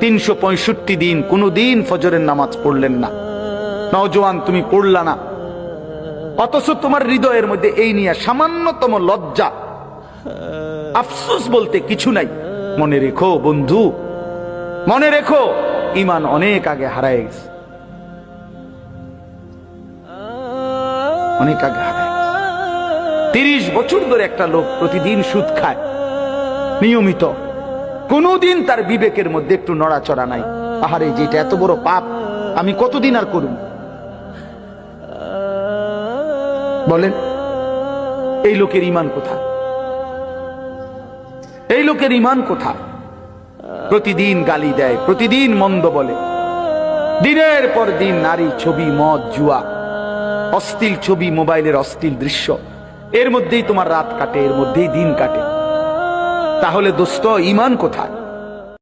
তিনশো পঁয়ষট্টি দিন, কোনো দিন ফজরের নামাজ পড়লেন না। নওজোয়ান তুমি পড়লা না। অথচ তোমার হৃদয়ের মধ্যে এই নিয়ে সামান্যতম লজ্জা। আফসোস বলতে কিছু নাই। মনে রেখো বন্ধু, মনে রেখো ইমান অনেক আগে হারায় গেছে। অনেক আগে হারায় তিরিশ বছর ধরে একটা লোক প্রতিদিন সুদ খায়। নিয়মিত। কোনোদিন তার বিবেকের মধ্যে একটু নড়াচড়া নাই। আহারে, যেটা এত বড় পাপ, আমি কতদিন আর করব বলেন, এই লোকের ইমান কোথায়? এই লোকের ইমান কোথায়? প্রতিদিন গালি দেয়, প্রতিদিন মন্দ বলে। দিনের পর দিন নারী ছবি, মদ, জুয়া, অশ্লীল ছবি, মোবাইলের অশ্লীল দৃশ্য। এর মধ্যেই তোমার রাত কাটে, এর মধ্যেই দিন কাটে। তাহলে দোস্ত ইমান কোথায়?